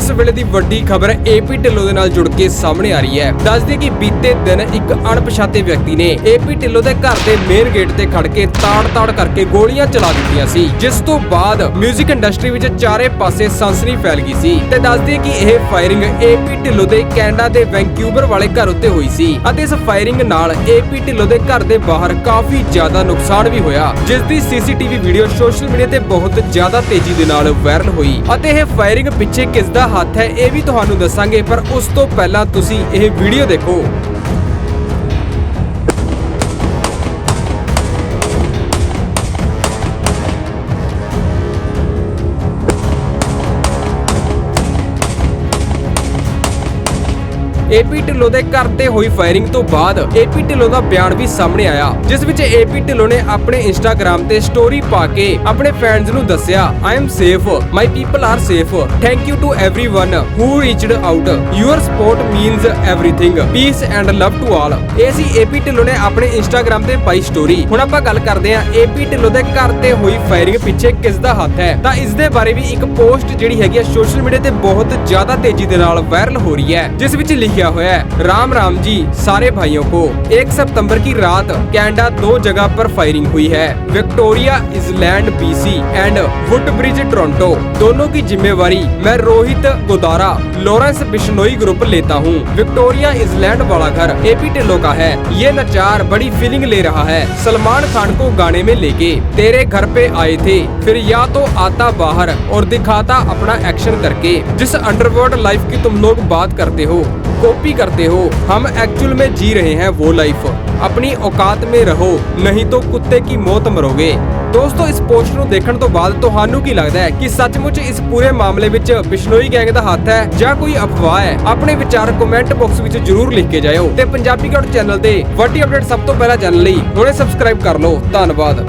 ਇਸ ਵੇਲੇ ਦੀ ਵੱਡੀ ਖਬਰ ਏਪੀ ਢਿੱਲੋਂ ਦੇ ਨਾਲ ਜੁੜ ਕੇ ਸਾਹਮਣੇ ਆ ਰਹੀ ਹੈ। ਦੱਸਦੀ ਕਿ ਬੀਤੇ ਦਿਨ ਇੱਕ ਅਣਪਛਾਤੇ ਵਿਅਕਤੀ ਨੇ ਏਪੀ ਢਿੱਲੋਂ ਦੇ ਘਰ ਦੇ ਮੇਨ ਗੇਟ ਤੇ ਖੜ ਕੇ ਤਾੜ-ਤਾੜ ਕਰਕੇ ਗੋਲੀਆਂ ਚਲਾ ਦਿੱਤੀਆਂ ਸੀ, ਜਿਸ ਤੋਂ ਬਾਅਦ 뮤직 ਇੰਡਸਟਰੀ ਵਿੱਚ ਚਾਰੇ ਪਾਸੇ ਸਨਸਨੀ ਫੈਲ ਗਈ ਸੀ ਤੇ ਦੱਸਦੀ ਕਿ ਇਹ ਫਾਇਰਿੰਗ ਏਪੀ ਢਿੱਲੋਂ ਦੇ ਕੈਨੇਡਾ ਦੇ ਵੈਂਕੂਵਰ ਵਾਲੇ ਘਰ ਉੱਤੇ ਹੋਈ ਸੀ ਅਤੇ ਇਸ ਫਾਇਰਿੰਗ ਨਾਲ ਏਪੀ ਢਿੱਲੋਂ ਦੇ ਘਰ ਦੇ ਬਾਹਰ ਕਾਫੀ ਜ਼ਿਆਦਾ ਨੁਕਸਾਨ ਵੀ ਹੋਇਆ, ਜਿਸ ਦੀ ਸੀਸੀਟੀਵੀ ਵੀਡੀਓ ਸੋਸ਼ਲ ਮੀਡੀਆ ਤੇ ਬਹੁਤ ਜ਼ਿਆਦਾ ਤੇਜ਼ੀ ਦੇ ਨਾਲ ਵਾਇਰਲ ਹੋਈ ਅਤੇ ਇਹ ਫਾਇਰਿੰਗ ਪਿੱਛੇ ਕਿਸ ਦਾ ਹੱਥ ਹੈ ਇਹ ਵੀ ਤੁਹਾਨੂੰ ਦੱਸਾਂਗੇ ਪਰ ਉਸ ਤੋਂ ਪਹਿਲਾਂ ਤੁਸੀਂ ਇਹ ਵੀਡੀਓ ਦੇਖੋ। ਏਪੀ ਢਿੱਲੋਂ ਦੇ ਘਰ ਤੇ ਹੋਈ ਫਾਇਰਿੰਗ ਤੋਂ ਬਾਅਦ ਏਪੀ ਢਿੱਲੋਂ ਦਾ ਬਿਆਨ ਵੀ ਸਾਹਮਣੇ ਆਇਆ ਜਿਸ ਵਿੱਚ ਏਪੀ ਢਿੱਲੋਂ ਨੇ ਆਪਣੇ ਇੰਸਟਾਗ੍ਰam ਤੇ ਸਟੋਰੀ ਪਾ ਕੇ ਆਪਣੇ ਫੈਨਸ ਨੂੰ ਦੱਸਿਆ I am safe my people are safe thank you to everyone who reached out your support means everything peace and love to all ਇਹ ਸੀ ਏਪੀ ਢਿੱਲੋਂ ਨੇ ਆਪਣੇ ਇੰਸਟਾਗ੍ਰam ਤੇ ਪਾਈ ਸਟੋਰੀ ਹੁਣ ਆਪਾਂ ਗੱਲ ਕਰਦੇ ਹਾਂ ਏਪੀ ਢਿੱਲੋਂ ਦੇ ਘਰ ਤੇ ਹੋਈ ਫਾਇਰਿੰਗ ਪਿੱਛੇ ਕਿਸ ਦਾ ਹੱਥ ਹੈ ਤਾਂ ਇਸ ਦੇ ਬਾਰੇ ਵੀ ਇੱਕ ਪੋਸਟ ਜਿਹੜੀ ਹੈਗੀ ਹੈ ਸੋਸ਼ਲ ਮੀਡੀਆ ਤੇ ਬਹੁਤ ਜ਼ਿਆਦਾ ਤੇਜ਼ੀ ਦੇ ਨਾਲ ਵਾਇਰਲ ਹੋ ਰਹੀ ਹੈ ਜਿਸ ਵਿੱਚ ਲਿਖਿਆ हुआ है। राम राम जी, सारे भाइयों को। एक सितंबर की रात कैनेडा दो जगह पर फायरिंग हुई है। Victoria, island BC and Woodbridge Toronto दोनों की जिम्मेवारी मैं रोहित गोदारा, लॉरेंस बिश्नोई ग्रुप लेता हूँ। विक्टोरिया, इजलैंड वाला घर एपी टिल्लो का है। ये नचार बड़ी फीलिंग ले रहा है। सलमान खान को गाने में लेके तेरे घर पे आए थे। फिर या तो आता बाहर और दिखाता अपना एक्शन करके। जिस अंडरवर्ल्ड लाइफ की तुम लोग बात करते हो कॉपी करते हो हम एक्चुअल में जी रहे हैं वो लाइफ अपनी औकात में रहो नहीं तो कुत्ते की मौत मरोगे ਦੋਸਤੋ ਇਸ ਪੋਸਟ ਨੂੰ ਦੇਖਣ ਤੋਂ ਬਾਅਦ ਤੁਹਾਨੂੰ ਕੀ ਲੱਗਦਾ ਹੈ ਕਿ ਸੱਚਮੁੱਚ ਇਸ ਪੂਰੇ ਮਾਮਲੇ ਵਿੱਚ ਬਿਸ਼ਨੋਈ ਗੈਂਗ ਦਾ ਹੱਥ ਹੈ ਜਾਂ ਕੋਈ ਅਫਵਾਹ ਹੈ ਆਪਣੇ ਵਿਚਾਰ ਕਮੈਂਟ ਬਾਕਸ ਵਿੱਚ ਜਰੂਰ ਲਿਖ ਕੇ ਜਾਇਓ ਤੇ ਪੰਜਾਬੀ ਗੜ ਚੈਨਲ ਤੇ ਵੱਡੀ ਅਪਡੇਟ ਸਭ ਤੋਂ ਪਹਿਲਾਂ ਜਾਣਨ ਲਈ ਹੁਣੇ ਸਬਸਕ੍ਰਾਈਬ ਕਰ ਲਓ ਧੰਨਵਾਦ